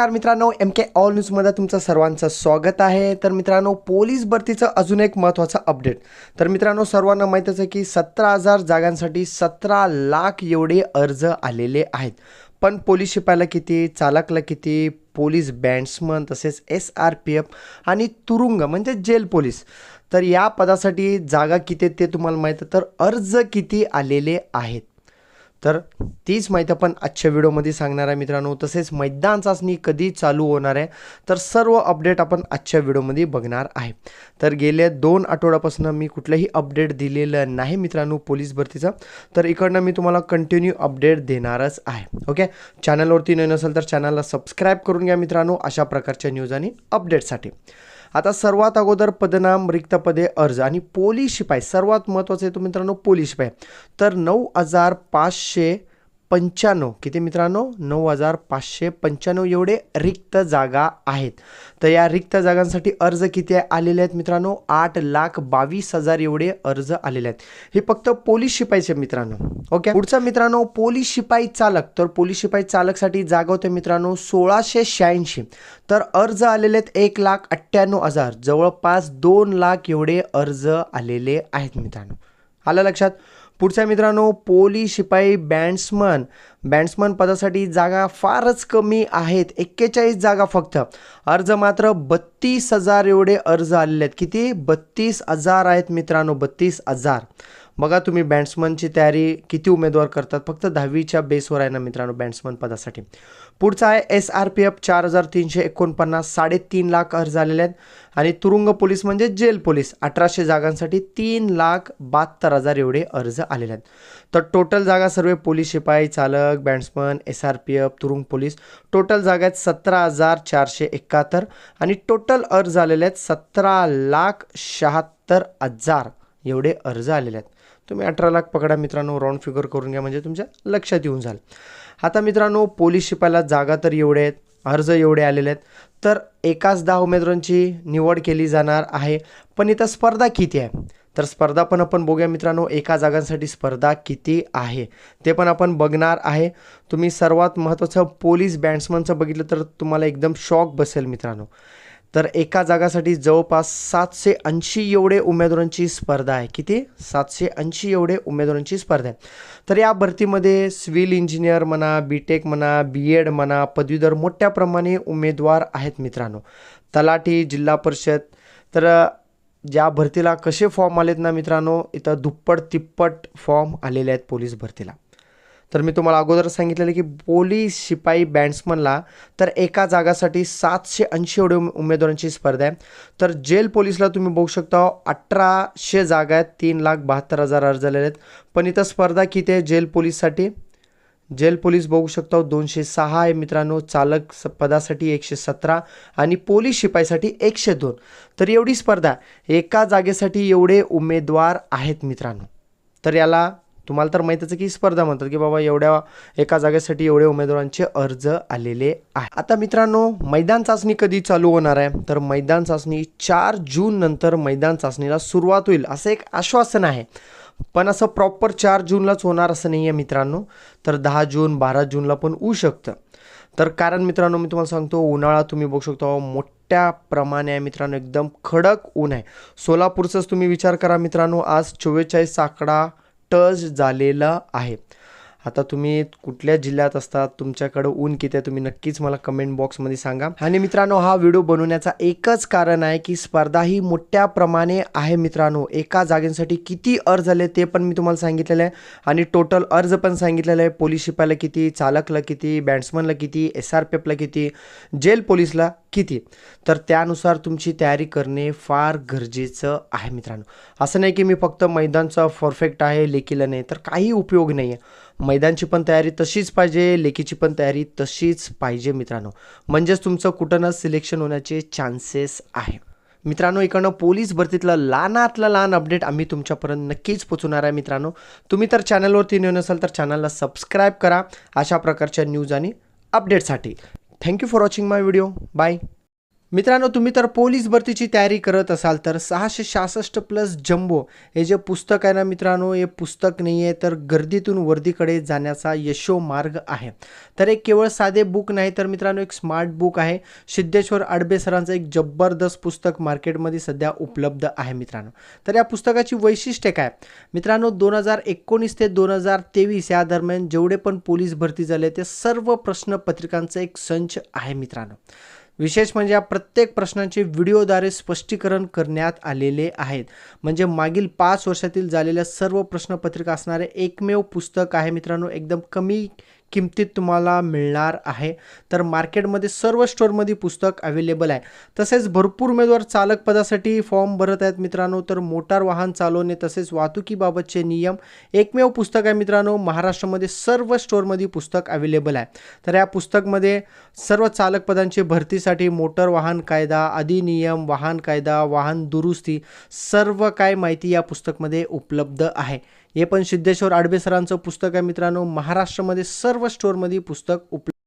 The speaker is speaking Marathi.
नमस्कार मित्रांनो एम के ऑल न्यूजमध्ये तुमचं सर्वांचं स्वागत आहे. तर मित्रांनो पोलीस भरतीचं अजून एक महत्त्वाचं अपडेट तर मित्रांनो सर्वांना माहीतच आहे की सतरा हजार जागांसाठी सतरा लाख एवढे अर्ज आलेले आहेत. पण पोलीस शिपायला किती चालकला किती पोलीस बँड्समन तसेच एस आर पी एफ आणि तुरुंग म्हणजे जेल पोलीस. तर या पदासाठी जागा किती आहेत ते तुम्हाला माहीत आहे. तर अर्ज किती आलेले आहेत? तर तीच माहिती आपण आजच्या व्हिडिओमध्ये सांगणार आहे मित्रांनो. तसेच मैदान चाचणी कधी चालू होणार आहे तर सर्व अपडेट आपण आजच्या व्हिडिओमध्ये बघणार आहे. तर गेल्या दोन आठवड्यापासून मी कुठलंही अपडेट दिलेलं नाही मित्रांनो पोलीस भरतीचं. तर इकडनं मी तुम्हाला कंटिन्यू अपडेट देणारच आहे. ओके चॅनलवरती नवीन असेल तर चॅनलला सबस्क्राईब करून घ्या मित्रांनो अशा प्रकारच्या न्यूज आणि अपडेटसाठी आता सर्वात अगोदर पदनाम रिक्त पदे अर्ज आणि पोलीस शिपाई. सर्वात महत्त्वाचं आहे तो मित्रांनो पोलीस शिपाई. तर नऊ हजार पाचशे पंच्याण्णव. किती मित्रांनो? नऊ हजार पाचशे पंच्याण्णव एवढे रिक्त जागा आहेत. तर या रिक्त जागांसाठी अर्ज किती आलेले आहेत मित्रांनो? आठ लाख बावीस हजार एवढे अर्ज आलेले आहेत. हे फक्त पोलीस शिपाईचे मित्रांनो. ओके? पुढचा मित्रांनो पोलीस शिपाई चालक. तर पोलीस शिपाई चालकसाठी जागा होते मित्रांनो सोळाशे शहाऐंशी. तर अर्ज आलेले आहेत एक लाख अठ्ठ्याण्णव हजार. जवळपास दोन लाख एवढे अर्ज आलेले आहेत मित्रांनो. आलं लक्षात? पुढच्या मित्रांनो पोलीस शिपाई बँड्समन बँड्समन पदासाठी जागा फारच कमी आहेत. एक्केचाळीस जागा फक्त. अर्ज मात्र बत्तीस हजार एवढे अर्ज आलेले आहेत. किती? बत्तीस हजार आहेत मित्रांनो बत्तीस हजार. बघा तुम्ही बॅट्समनची तयारी किती उमेदवार करतात फक्त दहावीच्या बेसवर आहे ना मित्रांनो बॅट्समन पदासाठी. पुढचा आहे एस आर पी एफ चार हजार तीनशे एकोणपन्नास साडेतीन लाख अर्ज आलेले आहेत. आणि तुरुंग पोलीस म्हणजे जेल पोलीस अठराशे जागांसाठी तीन लाख बहात्तर हजार एवढे अर्ज आलेले आहेत. तर टोटल जागा सर्व पोलीस शिपाई चालक bandsman S R P F तुरुंग पोलीस टोटल जागा आहेत सतरा हजार चारशे एकाहत्तर. आणि टोटल अर्ज आलेले आहेत सतरा लाख शहात्तर हजार. एवढे अर्ज आलेले आहेत. तुम्ही अठरा लाख पकडा मित्रांनो राऊंड फिगर करून घ्या म्हणजे तुमच्या लक्षात येऊन जाईल. आता मित्रांनो पोलीस शिपायला जागा तर एवढे आहेत अर्ज एवढे आलेले आहेत तर एकाच दहा उमेदवारांची निवड केली जाणार आहे पण इथं स्पर्धा किती आहे? तर स्पर्धा पण आपण बघूया मित्रांनो एका जागांसाठी स्पर्धा किती आहे ते पण आपण बघणार आहे. तुम्ही सर्वात महत्त्वाचं पोलीस बॅट्समनचं बघितलं तर तुम्हाला एकदम शॉक बसेल मित्रांनो. तर एका जागासाठी जवळपास सातशे ऐंशी एवढे उमेदवारांची स्पर्धा आहे. किती? सातशे ऐंशी एवढे उमेदवारांची स्पर्धा आहे. तर या भरतीमध्ये सिव्हिल इंजिनियर म्हणा बी टेक म्हणा बी एड म्हणा पदवीधर मोठ्या प्रमाणे उमेदवार आहेत मित्रांनो. तलाठी जिल्हा परिषद. तर ज्या भरतीला कसे फॉर्म आलेत ना मित्रांनो इथं दुप्पट तिप्पट फॉर्म आलेले आहेत पोलीस भरतीला. तर मी तुम्हाला अगोदर सांगितलेलं की पोलीस शिपाई बँड्समनला तर एका जागासाठी सातशे ऐंशी एवढे उमेदवारांची स्पर्धा आहे. तर जेल पोलीसला तुम्ही बघू शकता अठराशे जागा आहेत तीन लाख बहात्तर हजार अर्ज आलेले आहेत. पण इथं स्पर्धा किती आहे जेल पोलीससाठी? जेल पोलीस बघू शकता दोनशे सहा आहे मित्रांनो चालक स- पदासाठी एकशे सतरा आणि पोलीस शिपाईसाठी एकशे दोन. तर एवढी स्पर्धा एका जागेसाठी एवढे उमेदवार आहेत मित्रांनो. तर याला तुम्हाला तर माहितीच की स्पर्धा म्हणतात की बाबा एवढ्या एका जागेसाठी एवढे उमेदवारांचे अर्ज आलेले आहे आता मित्रांनो मैदान चाचणी कधी चालू होणार आहे? तर मैदान चाचणी चार जून नंतर मैदान चाचणीला सुरुवात होईल असं एक आश्वासन आहे. पण असं प्रॉपर चार जूनलाच होणार असं नाही आहे मित्रांनो. तर दहा जून बारा जूनला पण होऊ शकतं. तर कारण मित्रांनो मी तुम्हाला सांगतो उन्हाळा तुम्ही बघू शकता मोठ्या प्रमाणे आहे मित्रांनो एकदम खडक ऊन आहे. सोलापूरचाच तुम्ही विचार करा मित्रांनो आज चव्वेचाळीस आकडा टच झालेला आहे. आता तुम्ही कुठल्या जिल्ह्यात असतात तुमच्याकडं ऊन किती आहे तुम्ही नक्कीच मला कमेंट बॉक्समध्ये सांगा. आणि मित्रांनो हा व्हिडिओ बनवण्याचा एकच कारण आहे की स्पर्धा ही मोठ्या प्रमाणे आहे मित्रांनो. एका जागेसाठी किती अर्ज आले ते पण मी तुम्हाला सांगितलेलं आहे. आणि टोटल अर्ज पण सांगितलेलं आहे. पोलीस शिपायला किती चालकला किती बॅट्समनला किती एस आर पी एफला किती जेल पोलीसला किती. तर त्यानुसार तुमची तयारी करणे फार गरजेचं आहे मित्रांनो. असं नाही की मी फक्त मैदानचा परफेक्ट आहे लेखीला नाही. तर काही उपयोग नाही आहे मैदानची पण तयारी तशीच पाहिजे लेखीची पण तयारी तशीच पाहिजे मित्रांनो. म्हणजेच तुमचं कुठं ना सिलेक्शन होण्याचे चान्सेस आहे. मित्रांनो इकडनं पोलीस भरतीतलं लहानातलं लहान अपडेट आम्ही तुमच्यापर्यंत नक्कीच पोचवणार आहे मित्रांनो. तुम्ही तर चॅनलवरती नवीन असाल तर चॅनलला सबस्क्राईब करा. अशा प्रकारच्या न्यूज आणि अपडेटसाठी thank you for watching my video bye मित्रांनो तुम्ही तर पोलीस भरतीची तयारी करत असाल तर सहाशे सहासष्ट प्लस जम्बो हे जे पुस्तक आहे ना मित्रांनो हे पुस्तक नाही आहे तर गर्दीतून वर्दीकडे जाण्याचा यशो मार्ग आहे. तर एक केवळ साधे बुक नाही तर मित्रांनो एक स्मार्ट बुक आहे. सिद्धेश्वर आडबे सरांचं एक जबरदस्त पुस्तक मार्केटमध्ये सध्या उपलब्ध आहे मित्रांनो. तर या पुस्तकाची वैशिष्ट्य काय? मित्रांनो दोन हजार एकोणीस ते दोन हजार तेवीस या दरम्यान जेवढे पण पोलीस भरती झाले ते सर्व प्रश्नपत्रिकांचा एक संच आहे मित्रांनो. विशेष म्हणजे या प्रत्येक प्रश्नांचे व्हिडिओद्वारे स्पष्टीकरण करण्यात आलेले आहेत. म्हणजे मागील पाच वर्षातील झालेल्या सर्व प्रश्नपत्रिका असणारे एकमेव पुस्तक आहे मित्रांनो एकदम कमी किमतीत तुम्हाला मिळणार आहे. तर मार्केटमध्ये सर्व स्टोअरमध्ये पुस्तक अवेलेबल आहे. तसेच भरपूर उमेदवार चालक पदासाठी फॉर्म भरत आहेत मित्रांनो. तर मोटार वाहन चालवणे तसेच वाहतुकीबाबतचे नियम एकमेव पुस्तक आहे मित्रांनो. महाराष्ट्रामध्ये सर्व स्टोअरमध्ये पुस्तक अवेलेबल आहे. तर या पुस्तकमध्ये सर्व चालक पदांची भरतीसाठी मोटर वाहन कायदा अधिनियम वाहन कायदा वाहन दुरुस्ती सर्व काय माहिती या पुस्तकमध्ये उपलब्ध आहे. हे पण सिद्धेश्वर आडबे सरांचं पुस्तक आहे मित्रांनो. महाराष्ट्रामध्ये सर्व स्टोअरमध्ये पुस्तक उपलब्ध